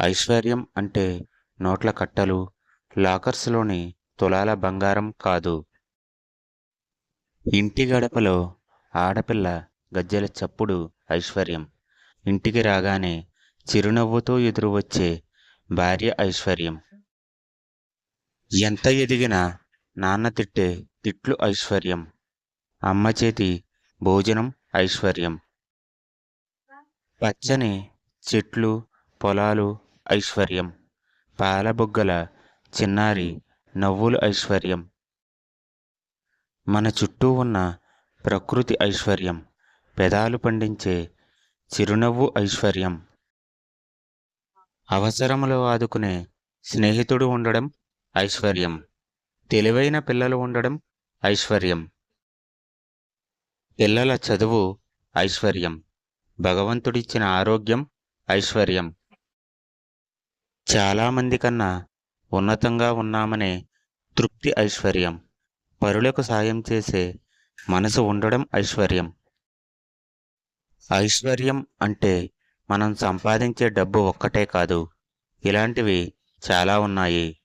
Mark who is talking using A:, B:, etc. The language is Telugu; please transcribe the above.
A: ఐశ్వర్యం అంటే నోట్ల కట్టలు లాకర్స్లోని తులాల బంగారం కాదు. ఇంటి గడపలో ఆడపిల్ల గజ్జెల చప్పుడు ఐశ్వర్యం. ఇంటికి రాగానే చిరునవ్వుతో ఎదురు వచ్చే భార్య ఐశ్వర్యం. ఎంత ఎదిగినా నాన్న తిట్టే తిట్లు ఐశ్వర్యం. అమ్మ చేతి భోజనం ఐశ్వర్యం. పచ్చని చెట్లు పొలాలు ఐశ్వర్యం. పాలబుగ్గల చిన్నారి నవ్వులు ఐశ్వర్యం. మన చుట్టూ ఉన్న ప్రకృతి ఐశ్వర్యం. పెదాలు పండించే చిరునవ్వు ఐశ్వర్యం. అవసరములో ఆదుకునే స్నేహితుడు ఉండడం ఐశ్వర్యం. తెలివైన పిల్లలు ఉండడం ఐశ్వర్యం. పిల్లల చదువు ఐశ్వర్యం. భగవంతుడిచ్చిన ఆరోగ్యం ఐశ్వర్యం. చాలామంది కన్నా ఉన్నతంగా ఉన్నామనే తృప్తి ఐశ్వర్యం. పరులకు సాయం చేసే మనసు ఉండడం ఐశ్వర్యం. ఐశ్వర్యం అంటే మనం సంపాదించే డబ్బు ఒక్కటే కాదు. ఇలాంటివి చాలా ఉన్నాయి.